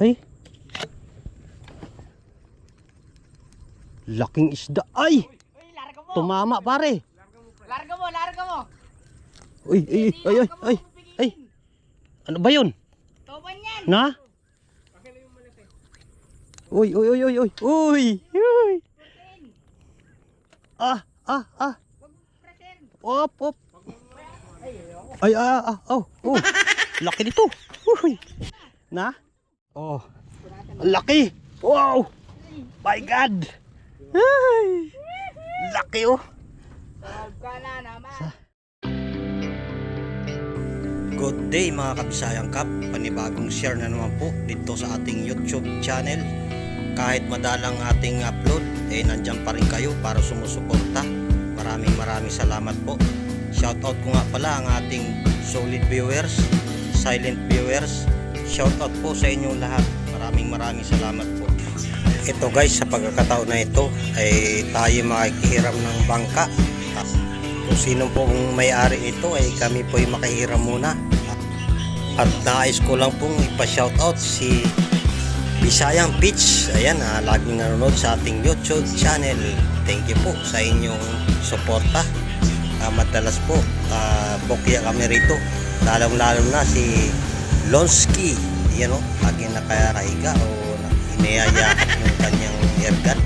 Ay. Laking isda. Ay! Uy, larga mo. Tumama pare. Larga mo, larga mo. Uy, ay, ay, ay, ay, ay. Ano ba yun? Toban yan. Na? Uy, uy, uy, uy, uy, uy, uy. Ah, ah, ah. Op, op. Ay, ah, ah, oh, oh. Laki nito. Uy. Na? Oh. Ang Laki. Wow. My God. Ay. Laki oh. Good day mga kabisayang kap Panibagong share na naman po dito sa ating YouTube channel Kahit madalang ating upload Eh nandyan pa rin kayo para sumusuporta Maraming maraming salamat po Shoutout ko nga pala ang ating solid viewers Silent viewers Shoutout po sa inyong lahat Maraming maraming salamat po Ito guys sa pagkakataon na ito Ay tayo makikihiram ng bangka kung sino po ang may-ari ito ay kami po ay makahiram muna. At nais ko lang pong ipa-shoutout si Bisayang Beach. Ayan, ah, laging nanonood sa ating YouTube channel. Thank you po sa inyong suporta. Ah, madalas po, uh, bokya kami rito. Lalong-lalo na si Lonsky. Yan o, lagi nakakahiga o inayayakap yung kanyang airgun.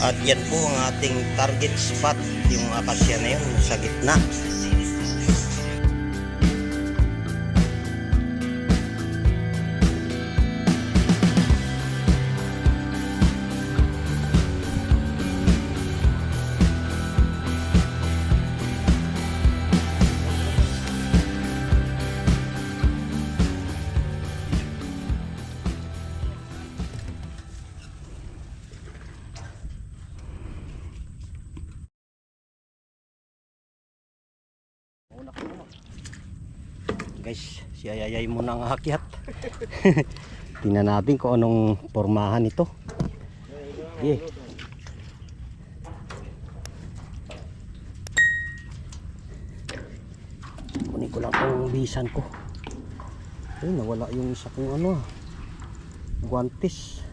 At yan po ang ating target spot, yung akasya na yun sa gitna. Guys, si Ayayay muna ang akyat. Tingnan natin kung anong pormahan ito. Yeah. Kunin ko lang itong bisan ko. Ay, nawala yung isa kong ano. ah, Guantes.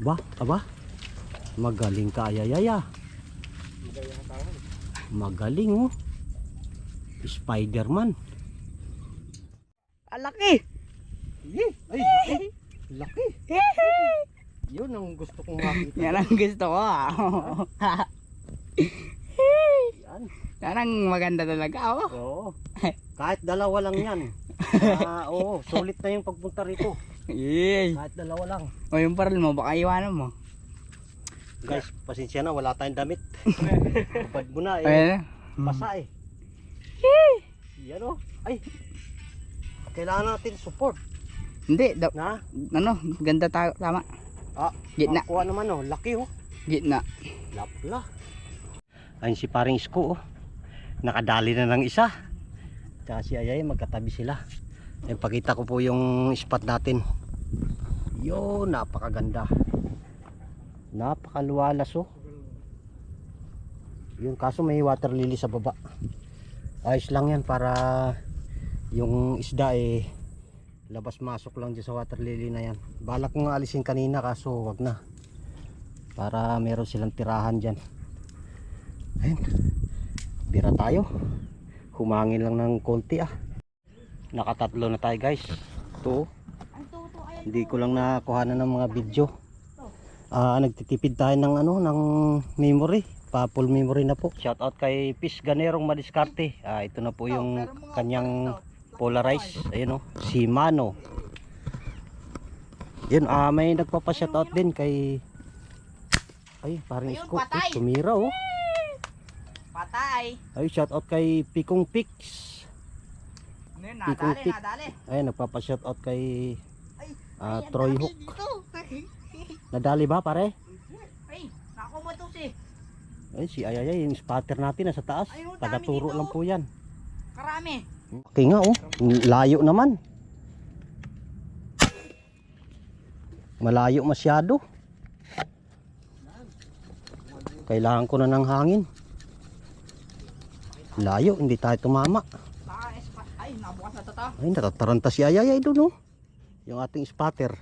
Ba? Aba? Magaling ka, Ayayaya. Magaling oh. Spider-Man. Alaki. Ay, ay, laki. Yun ang gusto kong makita. Yan ang gusto ko ah. Yan. Yan ang maganda talaga oh. Oo. Kahit dalawa lang yan. Ah, oo, sulit na yung pagpunta rito. Yay. Kahit dalawa lang. O yung paral mo, baka iwanan mo. Guys, pasensya na, wala tayong damit. Kapag mo na, eh, Ayan. basa eh. Yan o. Ay, kailangan natin support. Hindi, da, Na? ano, ganda tayo, tama. Ah, Gitna. Kuha naman oh, laki oh. Gitna. Lapla. Ayun si paring Isko oh. Nakadali na ng isa. Tsaka si Ayay magkatabi sila. Ayun, pakita ko po yung spot natin. Yo, napakaganda. Napakaluwalas oh. Yung kaso may water lily sa baba. Ayos lang yan para yung isda eh labas masok lang dyan sa water lily na yan. Balak ko nga alisin kanina kaso wag na. Para meron silang tirahan dyan. Ayun. Bira tayo. Humangin lang ng konti ah. Nakatatlo na tayo guys. Ito oh. hindi ko lang nakuha na ng mga video. Ah nagtitipid tayo ng ano ng memory. Pa full memory na po. Shout out kay Pis Ganerong Madiskarte. Ah ito na po yung kanyang polarize ayun oh si Mano yun ah may nagpapa shout out din kay ay parang Ayun, isko patay. Ay, tumira oh Patay. ay shout out kay Pikong Pix Ano yun, nadali, nadali. ay nagpapa shout out kay Ay, ah, ay, ang Troy dami Hook dito. nadali ba pare Ay, nakumatos eh. ay si Ayayay yung spotter natin nasa taas Ay, ang dami tagaturo dito. lang po yan Karami. Okay nga oh layo naman malayo masyado kailangan ko na ng hangin Layo, hindi tayo tumama. Ay, nabukas na to. Ay, natataranta si Ayayay doon, oh. Yung ating spotter.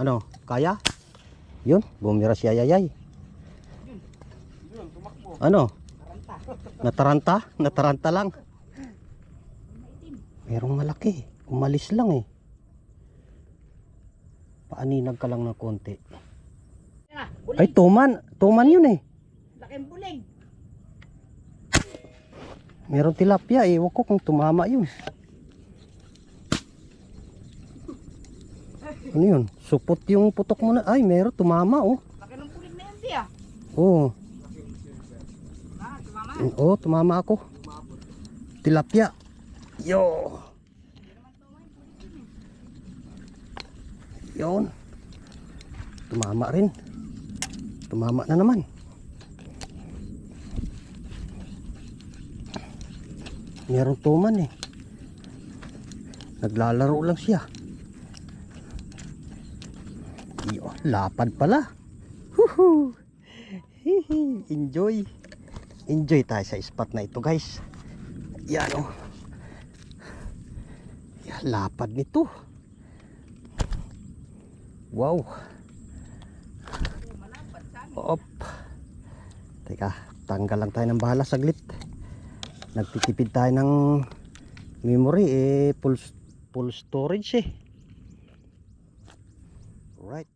Ano, kaya? Yun, bumira si Ayayay. Ano? Nataranta? Nataranta lang. Merong malaki. Umalis lang eh. Paaninag ka lang ng konti. Ay, tuman. Tuman yun eh. Laking bulig. Meron tilapia eh. Ewan ko kung tumama yun. Ano yun? Supot yung putok mo na. Ay, meron. Tumama oh. Laki ng bulig na yan, ah. Oo. Ah, Oo, tumama ako. Tilapia. Yo. Yon. Tumama rin. Tumama na naman. Meron tuman eh. Naglalaro lang siya. Yo, lapad pala. Woohoo! Enjoy. Enjoy tayo sa spot na ito, guys. Yan oh. Yan, lapad nito. Wow. Op. Teka, tanggal lang tayo ng bahala saglit. Nagtitipid tayo ng memory eh full, full storage eh. Right.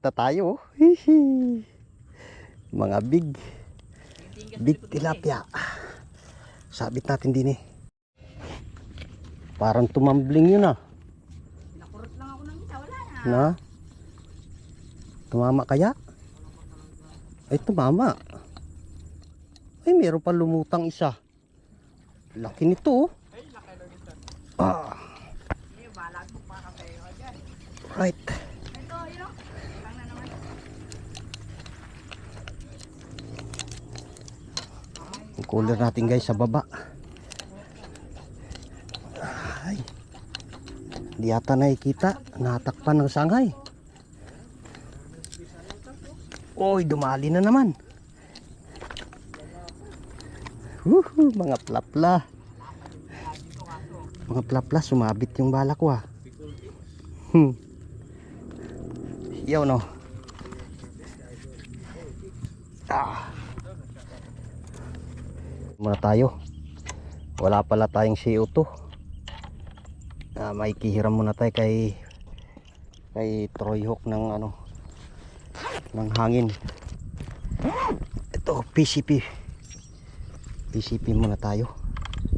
Ta tayo. oh. Hihi. Mga big big tilapia. Sabit natin din eh. Parang tumambling yun ah. Nakurot lang ako ng isa. Wala na. Na? Tumama kaya? Ay, tumama. Ay, meron pa lumutang isa. Laki nito oh. Ay, laki lang ito. Ah, right. Ito, yun o. Lang na naman. Yung cooler natin guys sa baba. Ay. Di yata nakikita. Natakpan ng sangay. Oy, dumali na naman. Woohoo, mga plapla. Mga plapla, sumabit yung bala ko ah. Hmm. Yaw no. Ah. Muna tayo. Wala pala tayong CO2. Ah, may kihiram muna tayo kay kay Troy Hawk ng ano ng hangin. Ito, PCP. PCP muna tayo.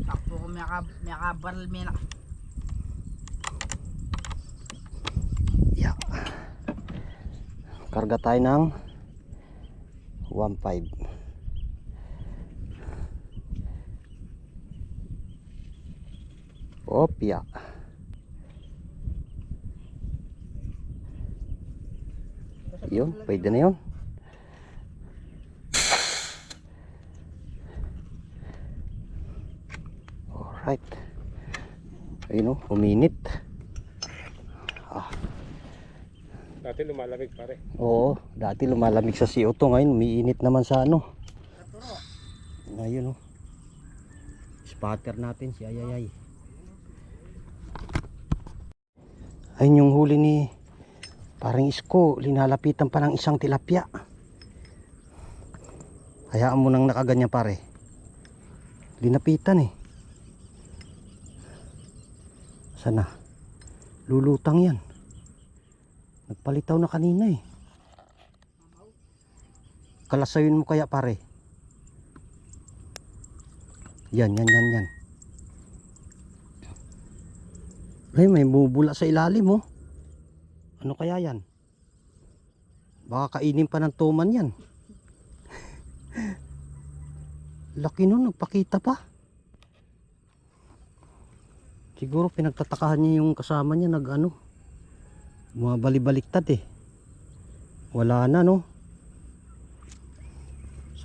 Takbo ko may ka, may kabaril may na. Yeah. Karga tayo ng 1.5. Opya. Yun, pwede na yun. Alright. Ayun o, uminit. Dati lumalamig pare. Oo, dati lumalamig sa CO2 ngayon, umiinit naman sa ano. Ayun oh. Spotter natin si Ayayay. Ayun yung huli ni parang isko, linalapitan pa ng isang tilapia. Hayaan mo nang nakaganyan pare. Linapitan eh. Sana? Lulutang yan. Nagpalitaw na kanina eh. Kalasawin mo kaya pare. Yan, yan, yan, yan. Ay, may bubula sa ilalim oh. Ano kaya yan? Baka kainin pa ng tuman yan. Laki nun, nagpakita pa. Siguro pinagtatakahan niya yung kasama niya nag ano. Mga balibaliktad eh. Wala na no.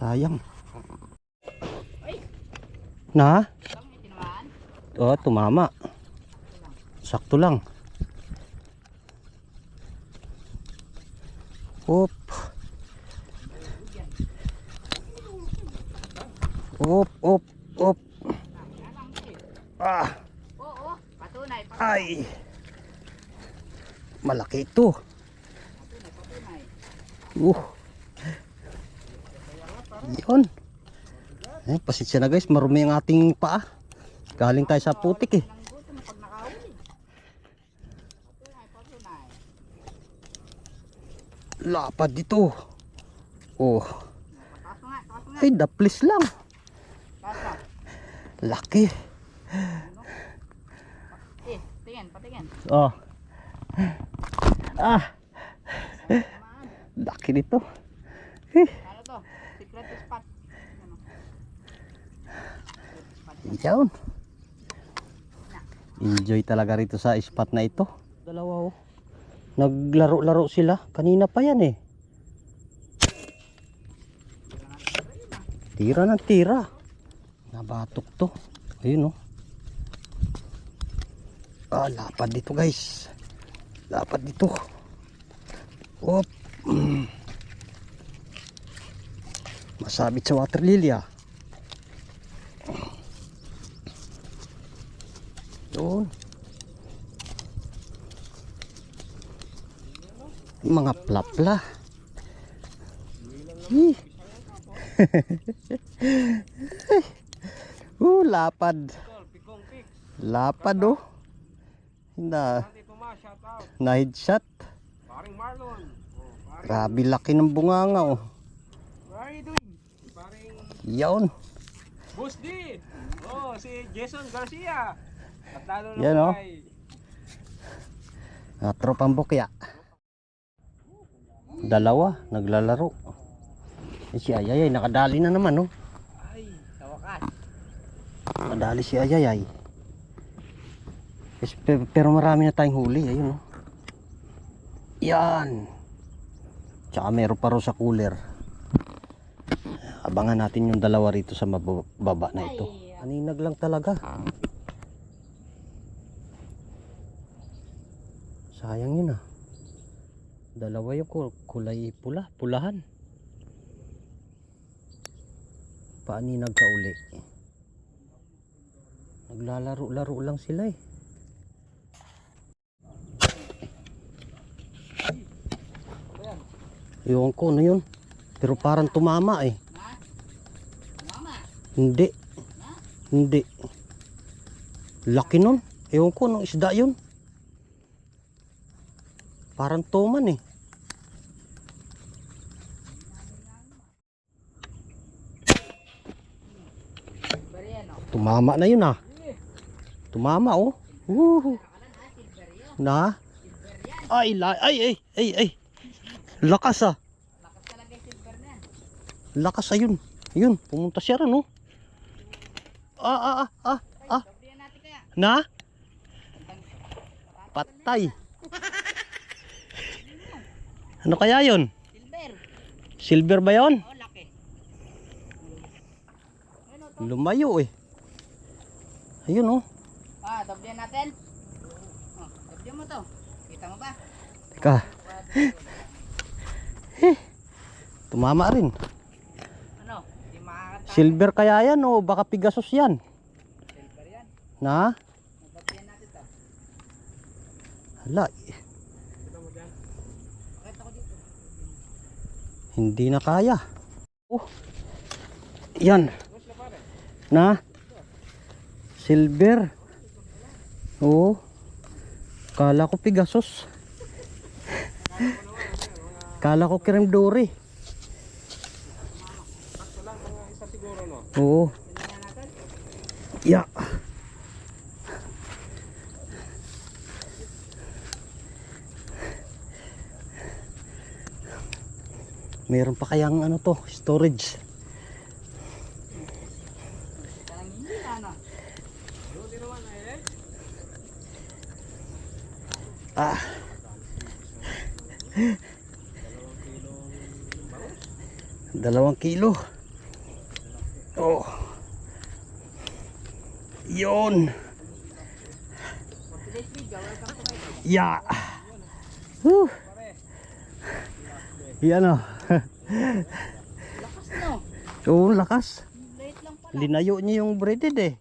Sayang. Ay, Na? Oh, tumama. Sakto lang. Op, op, op. Eh. Ah, ay. Malaki ito. Uh. Yun. Eh, pasensya na guys, marumi ang ating paa. Galing tayo sa putik eh. Lapad dito. Oh, ay daplis lang. Laki. Eh, tingin, patingin. Oh. Ah, laki nito. Eh, Ano to? Secret spot. Enjoy talaga rito sa spot na ito. Naglaro-laro sila. Kanina pa yan eh. Tira ng tira. Nabatok to. Ayun oh. Ah, lapad dito guys. Lapad dito. Op. Masabit sa water lily ah. Yun. Mga plapla. Uh, lapad. Lapad oh. Na, na headshot. Grabe laki ng bunganga oh. Yawn. Boss D. Oh, si Jason Garcia. At lalo Yan, oh. Ah, tropang bukya. Dalawa, naglalaro. Eh, si Ayayay, nakadali na naman, oh. Ay, sa wakas. Nakadali si Ayayay. Yes, pe- pero marami na tayong huli, ayun, oh. Yan. Tsaka meron pa rin sa cooler. Abangan natin yung dalawa rito sa mababa na ito. Aninag lang talaga. Sayang yun ah. Dalawa yung kul- kulay pula, pulahan. Paaninag ka uli. Naglalaro-laro lang sila eh. Ewan ko ano yun. Pero parang tumama eh. Ha? Mama. Hindi. Hindi. Laki nun. Ewan ko anong isda yun. Parang tuman eh. Tumama na yun ah. Tumama oh. Woo. Na? Ay, ay, ay, ay, ay. Lakas ah. Lakas talaga yung silver na yan. Lakas ayun. Yun, pumunta siya rin oh. Ah, ah, ah, ah, ah. Na? Patay. Ano kaya yon? Silver. Silver ba yon? Oh, laki. Lumayo eh. Ayun oh. Ah, dobyan natin. Oh, dobyan mo to. Kita mo ba? Teka. Tumama rin. Ano? Silver kaya yan o baka Pegasus yan. Silver yan. Na? Dobyan natin to. Hala, Pakita ko dito. Hindi na kaya. Oh. Yan. Na? Silver. Oo. Kala ko Pegasus. Kala ko Krem Dory. Oo. Ya. Meron pa kayang ano to, storage. Ah. Dalawang kilo. Oh. Yon. Ya. Whew. Yan oh. Lakas no. Oo, lakas. Linayo niya yung breaded eh.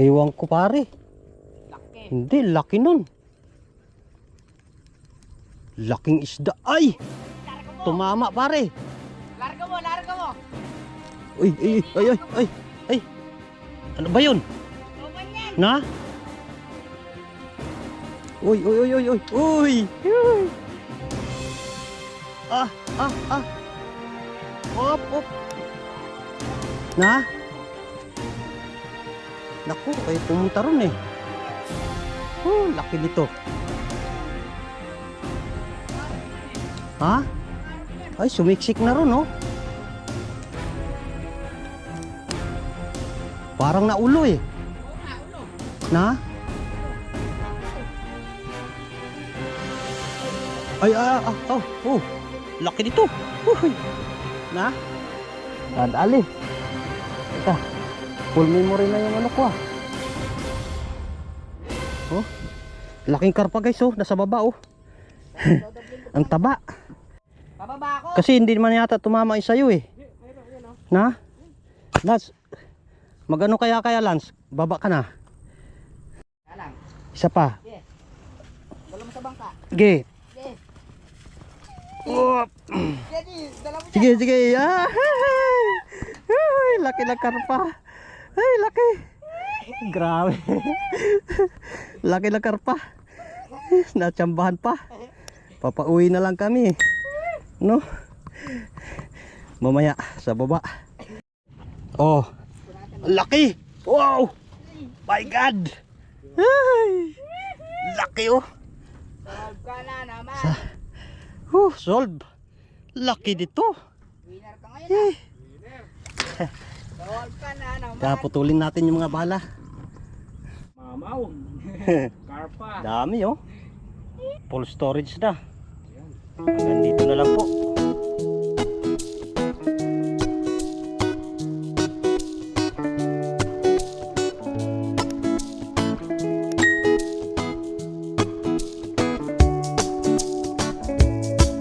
Ewan ko pare. Laki. Hindi, laki nun. Laking isda. Ay! Tumama pare. Larga mo, larga mo. Uy, ay, ay, ay, ay, ay. Ano ba yun? Na? Uy, uy, uy, uy, uy, uy. Uy. Ah, ah, ah. Op, op. Na? Naku, kayo pumunta ron eh. Oh, laki nito. Ha? Ay, sumiksik na ron, oh. Parang naulo eh. Na? Ay, ah, ah, oh, oh. Laki nito. Uy. Na? Dadali. Ika. Full memory na yung ano ko ah. Oh. Laking karpa guys oh, nasa baba oh. Ang taba. Pababa ako. Kasi hindi naman yata tumama yung sayo eh. Na? Lance, magano kaya kaya Lance? Baba ka na. Isa pa. Dala mo sa bangka. Sige. Sige. Oh. Sige. Sige. Ah, ay, laki ng karpa. Ay, laki. Grabe. laki ng karpa. Natsambahan pa. Papauwi na lang kami. No? Mamaya sa baba. Oh. Laki. Wow. My God. Ay. Laki oh. Naman. Huh, solve. Laki dito. Winner ka ngayon ah. Solve ka na naman. Kaya putulin natin yung mga bala. Mamaw. Karpa. Dami oh. Full storage na. Hanggang dito na lang po.